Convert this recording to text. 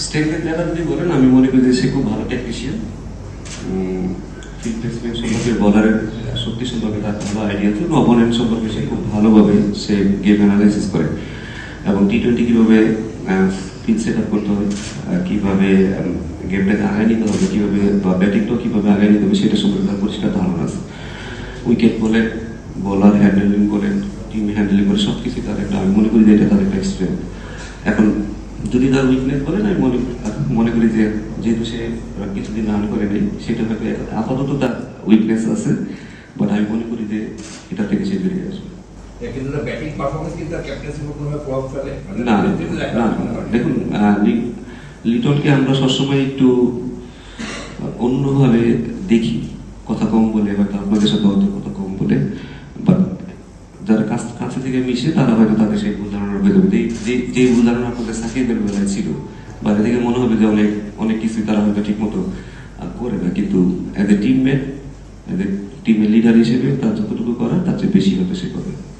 স্ট্রেংথের জায়গা যদি বলেন, আমি মনে করি যে সে খুব ভালো টেকনিশিয়ান ফিটনেসমেন্ট সম্পর্কে বলারের শক্তি সম্পর্কে তার ভালো আইডিয়া আছে অপোনেন্ট সম্পর্কে সে খুব ভালোভাবে সে গেম অ্যানালাইসিস করে। এবং টি কীভাবে ফিল্ড সেট আপ করতে হবে কীভাবে গেমটাকে আগায় নিতে হবে, কীভাবে, বা ব্যাটিংটাও কীভাবে আগায় নিতে হবে, সেটা সম্পর্কে তার পরিষ্কার ধারণা উইকেট বলেন বলার হ্যান্ডেলিং বলেন টিম হ্যান্ডেলিং করে সব কিছু তার একটা, আমি মনে করি যে এটা তার একটা স্ট্রেংথ এখন যদি তার উইকনেস বলেন আমি মনে মনে করি যে যেহেতু সে কিছুদিন রান করে নেই সেটা হয়তো আপাতত তার উইকনেস আছে বাট আমি মনে করি যে এটা থেকে সে বেরিয়ে আসবে। মানে না না, না? দেখুন লিটনকে আমরা সবসময় একটু অন্যভাবে দেখি। কথা কম বলে বা আপনাদের সাথে কথা কম বলে। থেকে মিশে তারা হয়তো তাদের সেই ভুল ধারণা যে- যে যে ভুল ধারণা আপনাদের সাকিবের বেলায় ছিল। বাইরে থেকে মনে হবে যে অনেক অনেক কিছুই তারা হয়তো ঠিক মতো করে না। কিন্তু as a teammate as a টিমের লিডার হিসেবে তার যতটুকু করার, তার চেয়ে বেশি হয়তো সে করে